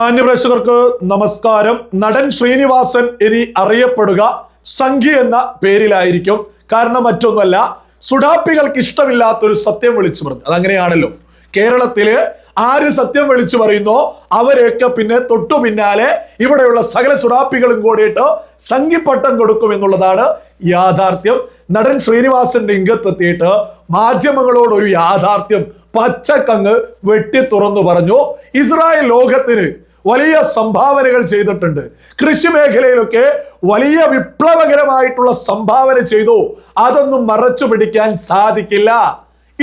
മാന്യപ്രേക്ഷകർക്ക് നമസ്കാരം. നടൻ ശ്രീനിവാസൻ ഇനി അറിയപ്പെടുക. സംഖ്യ എന്ന പേരിലായിരിക്കും. കാരണം മറ്റൊന്നല്ല സുഡാപ്പികൾക്ക് ഇഷ്ടമില്ലാത്തൊരു സത്യം വിളിച്ചു പറഞ്ഞു. അതങ്ങനെയാണല്ലോ. കേരളത്തിൽ ആര് സത്യം വിളിച്ചു പറയുന്നോ അവരെയൊക്കെ പിന്നെ തൊട്ടു പിന്നാലെ ഇവിടെയുള്ള സകല സുഡാപ്പികളും കൂടിയിട്ട് സംഖ്യപ്പട്ടം കൊടുക്കും എന്നുള്ളതാണ് യാഥാർത്ഥ്യം. നടൻ ശ്രീനിവാസൻ രംഗത്തെത്തിയിട്ട് മാധ്യമങ്ങളോട് ഒരു യാഥാർത്ഥ്യം പച്ചക്കങ്ങ് വെട്ടി തുറന്നു പറഞ്ഞു. ഇസ്രായേൽ ലോകത്തിന് വലിയ സംഭാവനകൾ ചെയ്തിട്ടുണ്ട്. കൃഷി മേഖലയിലൊക്കെ വലിയ വിപ്ലവകരമായിട്ടുള്ള സംഭാവന ചെയ്തു. അതൊന്നും മറച്ചു പിടിക്കാൻ സാധിക്കില്ല.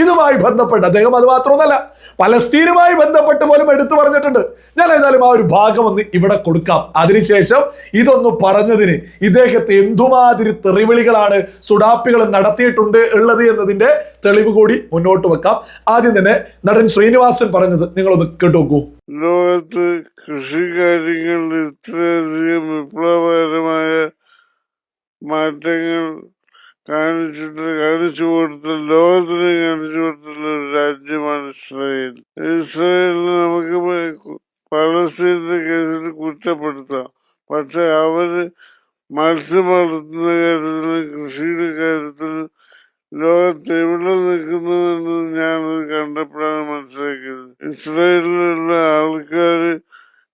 ഇതുമായി ബന്ധപ്പെട്ട് അദ്ദേഹം അത് മാത്രമൊന്നല്ല പലസ്തീനുമായി ബന്ധപ്പെട്ട് പോലും എടുത്തു പറഞ്ഞിട്ടുണ്ട്. ഞാൻ ഏതായാലും ആ ഒരു ഭാഗം ഒന്ന് ഇവിടെ കൊടുക്കാം. അതിനുശേഷം ഇതൊന്ന് പറഞ്ഞതിന് ഇദ്ദേഹത്തെ എന്തുമാതിരി തെറിവിളികളാണ് സുഡാപ്പികൾ നടത്തിയിട്ടുണ്ട് ഉള്ളത് എന്നതിന്റെ തെളിവ് കൂടി മുന്നോട്ട് വെക്കാം. ആദ്യം തന്നെ നടൻ ശ്രീനിവാസൻ പറഞ്ഞത് നിങ്ങളൊന്ന് കേട്ടു ലോകത്ത് കൃഷി കാര്യങ്ങളിൽ ഇത്രയധികം വിപ്ലവകരമായ മാറ്റങ്ങൾ കാണിച്ചിട്ട് കാണിച്ചു കൊടുത്ത ലോകത്തിന് കാണിച്ചു കൊടുത്തുള്ള ഒരു രാജ്യമാണ് ഇസ്രായേൽ. ഇസ്രായേലിന് നമുക്ക് പലസ്തീനിന്റെ കേസിൽ കുറ്റപ്പെടുത്താം. പക്ഷെ അവർ മത്സ്യം വളർത്തുന്ന കാര്യത്തിലും കൃഷിയുടെ കാര്യത്തിലും ലോകത്ത് എവിടെ നിൽക്കുന്നുവെന്ന് ഞാനത് കണ്ടപ്പോഴാണ് മനസ്സിലാക്കിയത്. ഇസ്രായേലിലുള്ള ആൾക്കാർ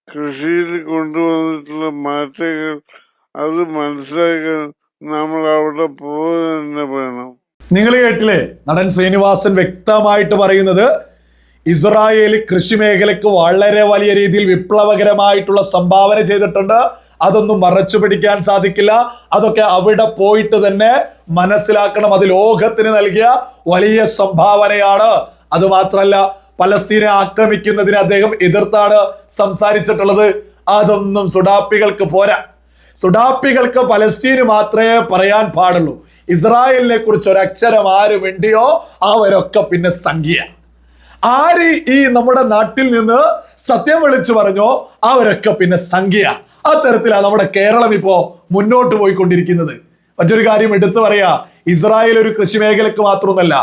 കൃഷിയിൽ കൊണ്ടുവന്നിട്ടുള്ള മാറ്റങ്ങൾ അത് മനസ്സിലാക്കാൻ നമ്മൾ അവിടെ പോകുന്ന വേണം. നിങ്ങൾ കേട്ടില്ലേ നടൻ ശ്രീനിവാസൻ വ്യക്തമായിട്ട് പറയുന്നത് ഇസ്രായേൽ കൃഷി മേഖലയ്ക്ക് വളരെ വലിയ രീതിയിൽ വിപ്ലവകരമായിട്ടുള്ള സംഭാവന ചെയ്തിട്ടുണ്ട്. അതൊന്നും മറച്ചു പിടിക്കാൻ സാധിക്കില്ല. അതൊക്കെ അവിടെ പോയിട്ട് തന്നെ മനസ്സിലാക്കണം. അത് ലോകത്തിന് നൽകിയ വലിയ സംഭാവനയാണ്. അത് മാത്രല്ല പലസ്തീനെ ആക്രമിക്കുന്നതിന് അദ്ദേഹം എതിർത്താണ് സംസാരിച്ചിട്ടുള്ളത്. അതൊന്നും സുഡാപ്പികൾക്ക് പോരാ. സുഡാപ്പികൾക്ക് പലസ്തീന് മാത്രമേ പറയാൻ പാടുള്ളൂ. ഇസ്രായേലിനെ കുറിച്ച് ഒരക്ഷരം ആര് വേണ്ടിയോ അവരൊക്കെ പിന്നെ സംഖ്യ. ആര് ഈ നമ്മുടെ നാട്ടിൽ നിന്ന് സത്യം വിളിച്ചു പറഞ്ഞോ അവരൊക്കെ പിന്നെ സംഖ്യ. അത്തരത്തിലാണ് നമ്മുടെ കേരളം ഇപ്പോ മുന്നോട്ട് പോയിക്കൊണ്ടിരിക്കുന്നത്. മറ്റൊരു കാര്യം എടുത്തു പറയാ ഇസ്രായേൽ ഒരു കൃഷി മേഖലക്ക് മാത്രമൊന്നല്ല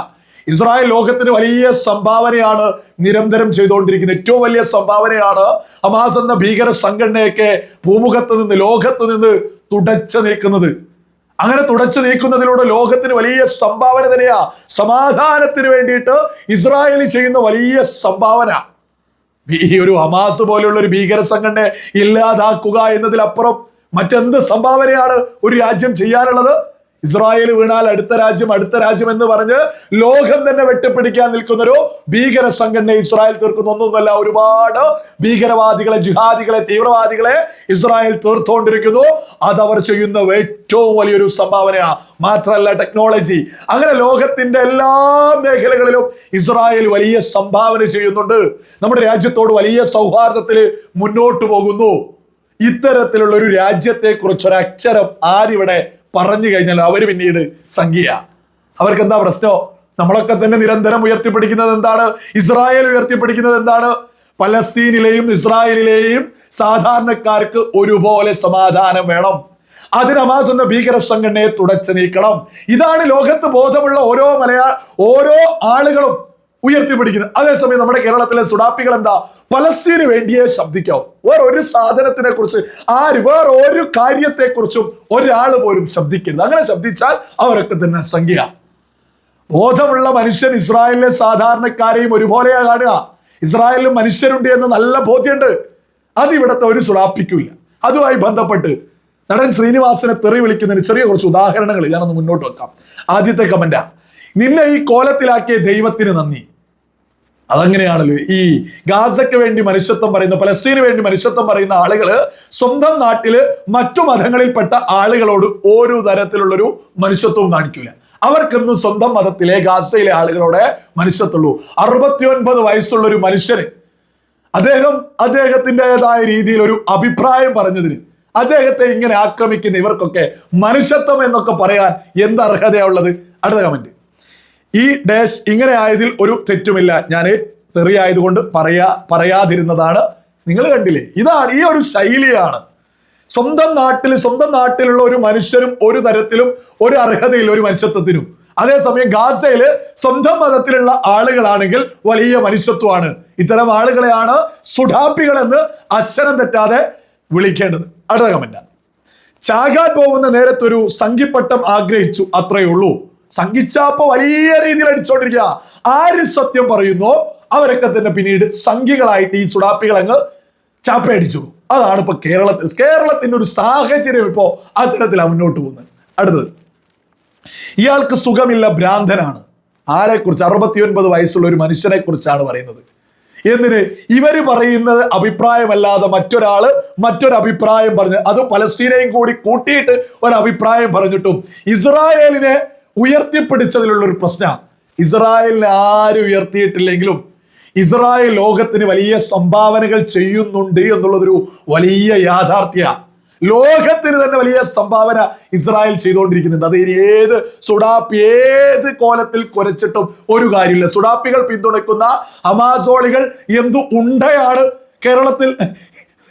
ഇസ്രായേൽ ലോകത്തിന് വലിയ സംഭാവനയാണ് നിരന്തരം ചെയ്തുകൊണ്ടിരിക്കുന്നത്. ഏറ്റവും വലിയ സംഭാവനയാണ് ഹമാസ് എന്ന ഭീകര സംഘടനയൊക്കെ ഭൂമുഖത്ത് നിന്ന് ലോകത്ത് നിന്ന് തുടച്ചു നീക്കുന്നത്. അങ്ങനെ തുടച്ചു നീക്കുന്നതിലൂടെ ലോകത്തിന് വലിയ സംഭാവന തന്നെയാ. സമാധാനത്തിന് വേണ്ടിയിട്ട് ഇസ്രായേൽ ചെയ്യുന്ന വലിയ സംഭാവന. ഈ ഒരു ഹമാസ് പോലെയുള്ള ഒരു ഭീകര സംഘടനയെ ഇല്ലാതാക്കുക എന്നതിലപ്പുറം മറ്റെന്ത് സംഭാവനയാണ് ഒരു രാജ്യം ചെയ്യാനുള്ളത്? ഇസ്രായേൽ വീണാൽ അടുത്ത രാജ്യം അടുത്ത രാജ്യം എന്ന് പറഞ്ഞ് ലോകം തന്നെ വെട്ടിപ്പിടിക്കാൻ നിൽക്കുന്ന ഒരു ഭീകര സംഘടന ഇസ്രായേൽ തീർക്കുന്ന. ഒന്നൊന്നുമല്ല ഒരുപാട് ഭീകരവാദികളെ ജിഹാദികളെ തീവ്രവാദികളെ ഇസ്രായേൽ തീർത്തുകൊണ്ടിരിക്കുന്നു അത് അവർ ചെയ്യുന്ന ഏറ്റവും വലിയൊരു സംഭാവനയാണ് മാത്രമല്ല ടെക്നോളജി അങ്ങനെ ലോകത്തിന്റെ എല്ലാ മേഖലകളിലും ഇസ്രായേൽ വലിയ സംഭാവന ചെയ്യുന്നുണ്ട്. നമ്മുടെ രാജ്യത്തോട് വലിയ സൗഹാർദ്ദത്തിൽ മുന്നോട്ട് പോകുന്നു. ഇത്തരത്തിലുള്ള ഒരു രാജ്യത്തെ കുറിച്ച് ഒരു അക്ഷരം ആരിവിടെ പറഞ്ഞു കഴിഞ്ഞാൽ അവർ പിന്നീട് സംഖ്യ അവർക്ക് എന്താ പ്രശ്നമോ നമ്മളൊക്കെ തന്നെ നിരന്തരം ഉയർത്തിപ്പിടിക്കുന്നത് എന്താണ്? ഇസ്രായേൽ ഉയർത്തിപ്പിടിക്കുന്നത് എന്താണ്? പലസ്തീനിലെയും ഇസ്രായേലിലെയും സാധാരണക്കാർക്ക് ഒരുപോലെ സമാധാനം വേണം. അതിന് ഹമാസ് എന്ന ഭീകര സംഘടനയെ തുടച്ചു നീക്കണം. ഇതാണ് ലോകത്ത് ബോധമുള്ള ഓരോ മലയാള ഓരോ ആളുകളും ഉയർത്തിപ്പിടിക്കുന്നത്. അതേസമയം നമ്മുടെ കേരളത്തിലെ സുഡാപ്പികൾ എന്താ പലസ്തീന് വേണ്ടിയേ ശബ്ദിക്കാവും. വേറെ ഒരു സാധനത്തിനെ കുറിച്ച് ആര് വേറെ ഒരു കാര്യത്തെ കുറിച്ചും ഒരാൾ പോലും ശബ്ദിക്കരുത്. അങ്ങനെ ശബ്ദിച്ചാൽ അവരൊക്കെ തന്നെ സംഖ്യ. ബോധമുള്ള മനുഷ്യൻ ഇസ്രായേലിലെ സാധാരണക്കാരെയും ഒരുപോലെയാ കാണുക. ഇസ്രായേലിലും മനുഷ്യരുണ്ട് എന്ന് നല്ല ബോധ്യമുണ്ട്. അത് ഇവിടുത്തെ ഒരു സുളാപ്പിക്കൂല അതുമായി ബന്ധപ്പെട്ട് നടൻ ശ്രീനിവാസനെ തെറി വിളിക്കുന്നതിന് ചെറിയ കുറച്ച് ഉദാഹരണങ്ങൾ ഞാനൊന്ന് മുന്നോട്ട് വെക്കാം. ആദ്യത്തെ കമന്റാ. നിന്നെ ഈ കോലത്തിലാക്കിയ ദൈവത്തിന് നന്ദി. അതങ്ങനെയാണല്ലോ. ഈ ഗാസയ്ക്ക് വേണ്ടി മനുഷ്യത്വം പറയുന്ന പലസ്തീന് വേണ്ടി മനുഷ്യത്വം പറയുന്ന ആളുകൾ സ്വന്തം നാട്ടിൽ മറ്റു മതങ്ങളിൽപ്പെട്ട ആളുകളോട് ഓരോ തരത്തിലുള്ളൊരു മനുഷ്യത്വവും കാണിക്കൂല. അവർക്കൊന്നും സ്വന്തം മതത്തിലെ ഗാസയിലെ ആളുകളോടെ മനുഷ്യത്തുള്ളൂ അറുപത്തിയൊൻപത് വയസ്സുള്ള ഒരു മനുഷ്യന് അദ്ദേഹം അദ്ദേഹത്തിന്റെതായ രീതിയിൽ ഒരു അഭിപ്രായം പറഞ്ഞതിന് അദ്ദേഹത്തെ ഇങ്ങനെ ആക്രമിക്കുന്ന ഇവർക്കൊക്കെ മനുഷ്യത്വം എന്നൊക്കെ പറയാൻ എന്ത് അർഹതയുള്ളത് അടുത്ത കമന്റ് ഈ ഡാഷ് ഇങ്ങനെ ആയതിൽ ഒരു തെറ്റുമില്ല. ഞാൻ തെറിയായതുകൊണ്ട് പറയാ പറയാതിരുന്നതാണ്. നിങ്ങൾ കണ്ടില്ലേ? ഇതാണ് ഈ ഒരു ശൈലിയാണ്. സ്വന്തം നാട്ടിൽ സ്വന്തം നാട്ടിലുള്ള ഒരു മനുഷ്യരും ഒരു തരത്തിലും ഒരു അർഹതയില്ല ഒരു മനുഷ്യത്വത്തിനും. അതേസമയം ഗാസയിൽ സ്വന്തം മതത്തിലുള്ള ആളുകളാണെങ്കിൽ വലിയ മനുഷ്യത്വമാണ്. ഇത്തരം ആളുകളെയാണ് സുഡാപ്പികളെന്ന് അക്ഷരം തെറ്റാതെ വിളിക്കേണ്ടത്. അടുത്ത കമന്റാണ് ചാകാൻ പോകുന്ന നേരത്തൊരു സംഘിപ്പട്ടം ആഗ്രഹിച്ചു അത്രയേ ഉള്ളൂ. സംഘിച്ചാപ്പ വലിയ രീതിയിൽ അടിച്ചോണ്ടിരിക്കുക. ആര് സത്യം പറയുന്നു അവരൊക്കെ തന്നെ പിന്നീട് സംഘികളായിട്ട് ഈ സുഡാപ്പികൾ അങ്ങ് ചാപ്പയടിച്ചു. അതാണ് ഇപ്പൊ കേരളത്തിൽ. കേരളത്തിന്റെ ഒരു സാഹചര്യം ഇപ്പോ ആ തരത്തിലാണ് മുന്നോട്ട് പോകുന്നത്. അടുത്തത് ഇയാൾക്ക് സുഖമില്ല ഭ്രാന്തനാണ്. ആരെക്കുറിച്ച്? അറുപത്തിയൊൻപത് വയസ്സുള്ള ഒരു മനുഷ്യനെ കുറിച്ചാണ് പറയുന്നത്. എന്തിന്? ഇവർ പറയുന്നത് അഭിപ്രായമല്ലാതെ മറ്റൊരാൾ മറ്റൊരു അഭിപ്രായം പറഞ്ഞ് അത് പലസ്തീനയും കൂടി കൂട്ടിയിട്ട് ഒരു അഭിപ്രായം പറഞ്ഞിട്ടും ഇസ്രായേലിനെ ഉയർത്തിപ്പിടിച്ചതിലുള്ള ഒരു പ്രശ്ന. ഇസ്രായേലിനെ ആരും ഉയർത്തിയിട്ടില്ലെങ്കിലും ഇസ്രായേൽ ലോകത്തിന് വലിയ സംഭാവനകൾ ചെയ്യുന്നുണ്ട് എന്നുള്ളതൊരു വലിയ യാഥാർത്ഥ്യ. ലോകത്തിന് തന്നെ വലിയ സംഭാവന ഇസ്രായേൽ ചെയ്തുകൊണ്ടിരിക്കുന്നുണ്ട്. അത് ഏത് സുഡാപ്പി ഏത് കോലത്തിൽ കുരച്ചിട്ടും ഒരു കാര്യമില്ല. സുഡാപ്പികൾ പിന്തുണയ്ക്കുന്ന അമാസോളികൾ എന്തു ഉണ്ടയാണ് കേരളത്തിൽ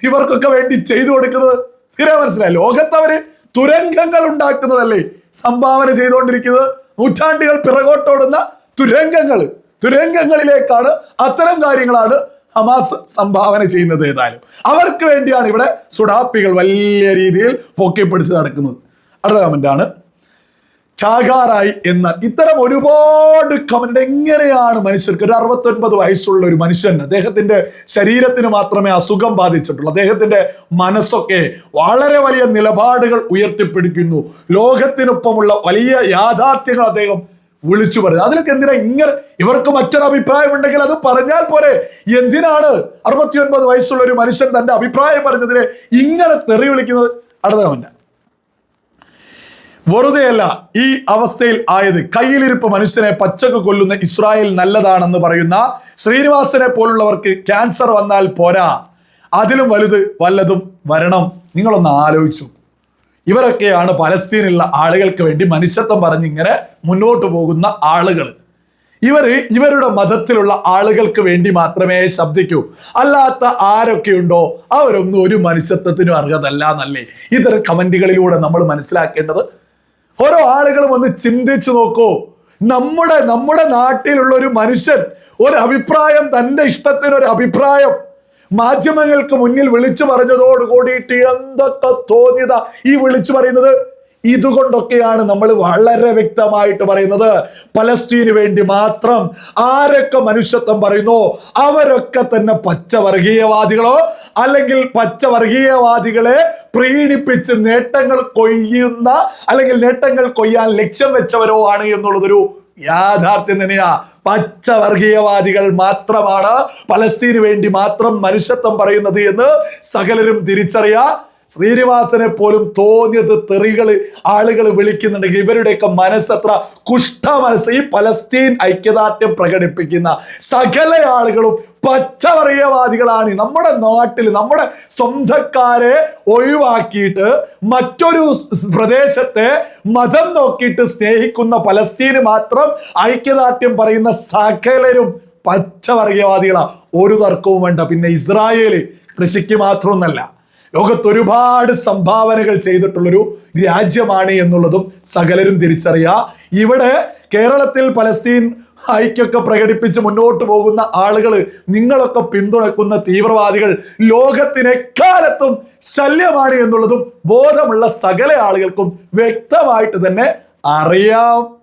ഇവർക്കൊക്കെ വേണ്ടി ചെയ്തു കൊടുക്കുന്നത്? തീരെ മനസ്സിലായി? ലോകത്തവര് തുരങ്കങ്ങൾ ഉണ്ടാക്കുന്നതല്ലേ? സംഭാവന ചെയ്തുകൊണ്ടിരിക്കുന്നത് നൂറ്റാണ്ടുകൾ പിറകോട്ടോടുന്ന തുരങ്കങ്ങൾ തുരങ്കങ്ങളിലേക്കാണ് അത്തരം കാര്യങ്ങളാണ് ഹമാസ് സംഭാവന ചെയ്യുന്നത് ഏതായാലും. അവർക്ക് വേണ്ടിയാണ് ഇവിടെ സുഡാപ്പികൾ വലിയ രീതിയിൽ പൊക്കിപ്പിടിച്ച് നടക്കുന്നത്. അടുത്ത കമന്റ് ആണ്. ചാകാറായി എന്നാൽ ഇത്തരം ഒരുപാട് കമന്റ് എങ്ങനെയാണ് മനുഷ്യർക്ക് ഒരു അറുപത്തൊൻപത് വയസ്സുള്ള ഒരു മനുഷ്യൻ അദ്ദേഹത്തിന്റെ ശരീരത്തിന് മാത്രമേ അസുഖം ബാധിച്ചിട്ടുള്ളൂ. അദ്ദേഹത്തിന്റെ മനസ്സൊക്കെ വളരെ വലിയ നിലപാടുകൾ ഉയർത്തിപ്പിടിക്കുന്നു. ലോകത്തിനൊപ്പമുള്ള വലിയ യാഥാർത്ഥ്യങ്ങൾ അദ്ദേഹം വിളിച്ചു പറയുന്നത് അതിലൊക്കെ എന്തിനാ ഇങ്ങനെ ഇവർക്ക് മറ്റൊരു അഭിപ്രായം ഉണ്ടെങ്കിൽ അത് പറഞ്ഞാൽ പോരെ. എന്തിനാണ് അറുപത്തിയൊൻപത് വയസ്സുള്ള ഒരു മനുഷ്യൻ തന്റെ അഭിപ്രായം പറഞ്ഞതിനെ ഇങ്ങനെ തെറി വിളിക്കുന്നത്? അടുത്ത വെറുതെയല്ല ഈ അവസ്ഥയിൽ ആയത്. കയ്യിലിരിപ്പ് മനുഷ്യനെ പച്ചക്ക് കൊല്ലുന്ന ഇസ്രായേൽ നല്ലതാണെന്ന് പറയുന്ന ശ്രീനിവാസനെ പോലുള്ളവർക്ക് ക്യാൻസർ വന്നാൽ പോരാ. അതിലും വലുത് വല്ലതും വരണം. നിങ്ങളൊന്ന് ആലോചിച്ചു ഇവരൊക്കെയാണ് പലസ്തീനുള്ള ആളുകൾക്ക് വേണ്ടി മനുഷ്യത്വം പറഞ്ഞിങ്ങനെ മുന്നോട്ട് പോകുന്ന ആളുകൾ ഇവർ ഇവരുടെ മതത്തിലുള്ള ആളുകൾക്ക് വേണ്ടി മാത്രമേ ശബ്ദിക്കൂ. അല്ലാത്ത ആരൊക്കെയുണ്ടോ അവരൊന്നും ഒരു മനുഷ്യത്വത്തിനും അർഹതല്ല എന്നല്ലേ ഇത്തരം കമന്റുകളിലൂടെ നമ്മൾ മനസ്സിലാക്കേണ്ടത് ഓരോ ആളുകളും ഒന്ന് ചിന്തിച്ചു നോക്കൂ. നമ്മുടെ നമ്മുടെ നാട്ടിലുള്ള ഒരു മനുഷ്യൻ ഒരു അഭിപ്രായം തന്റെ ഇഷ്ടത്തിന് ഒരു അഭിപ്രായം മാധ്യമങ്ങൾക്ക് മുന്നിൽ വിളിച്ചു പറഞ്ഞതോട് കൂടിയിട്ട് എന്തൊക്കെ തോന്നിയത ഈ വിളിച്ചു പറയുന്നത്? ഇതുകൊണ്ടൊക്കെയാണ് നമ്മൾ വളരെ വ്യക്തമായിട്ട് പറയുന്നത്. പലസ്തീന് വേണ്ടി മാത്രം ആരൊക്കെ മനുഷ്യത്വം പറയുന്നു? അവരൊക്കെ തന്നെ പച്ചവർഗീയവാദികളോ അല്ലെങ്കിൽ പച്ചവർഗീയവാദികളെ പ്രീണിപ്പിച്ച് നേട്ടങ്ങൾ കൊയ്യുന്ന അല്ലെങ്കിൽ നേട്ടങ്ങൾ കൊയ്യാൻ ലക്ഷ്യം വെച്ചവരോ ആണ് എന്നുള്ളതൊരു യാഥാർത്ഥ്യം തന്നെയാ. പച്ചവർഗീയവാദികൾ മാത്രമാണ് പലസ്തീന് വേണ്ടി മാത്രം മനുഷ്യത്വം പറയുന്നത് എന്ന് സകലരും തിരിച്ചറിയാ. ശ്രീനിവാസനെ പോലും തോന്നിയത് തെറികൾ ആളുകൾ വിളിക്കുന്നുണ്ടെങ്കിൽ ഇവരുടെയൊക്കെ മനസ്സത്ര കുഷ്ഠ മനസ്സ്. ഈ പലസ്തീൻ ഐക്യദാർഢ്യം പ്രകടിപ്പിക്കുന്ന സകല ആളുകളും പച്ചവറിയവാദികളാണ്. നമ്മുടെ നാട്ടിൽ നമ്മുടെ സ്വന്തക്കാരെ ഒഴിവാക്കിയിട്ട് മറ്റൊരു പ്രദേശത്തെ മതം നോക്കിയിട്ട് സ്നേഹിക്കുന്ന പലസ്തീന് മാത്രം ഐക്യദാർഢ്യം പറയുന്ന സകലരും പച്ചവർഗീയവാദികളാണ് ഒരു തർക്കവും വേണ്ട പിന്നെ ഇസ്രായേൽ കൃഷിക്ക് മാത്രമൊന്നല്ല. ലോകത്ത് ഒരുപാട് സംഭാവനകൾ ചെയ്തിട്ടുള്ളൊരു രാജ്യമാണ് എന്നുള്ളതും സകലരും തിരിച്ചറിയുക ഇവിടെ കേരളത്തിൽ പലസ്തീൻ ഐക്യൊക്കെ പ്രകടിപ്പിച്ച് മുന്നോട്ട് പോകുന്ന ആളുകൾ നിങ്ങളൊക്കെ പിന്തുണക്കുന്ന തീവ്രവാദികൾ ലോകത്തിന് എക്കാലത്തും ശല്യമാണ് എന്നുള്ളതും ബോധമുള്ള സകല ആളുകൾക്കും വ്യക്തമായിട്ട് തന്നെ അറിയാം.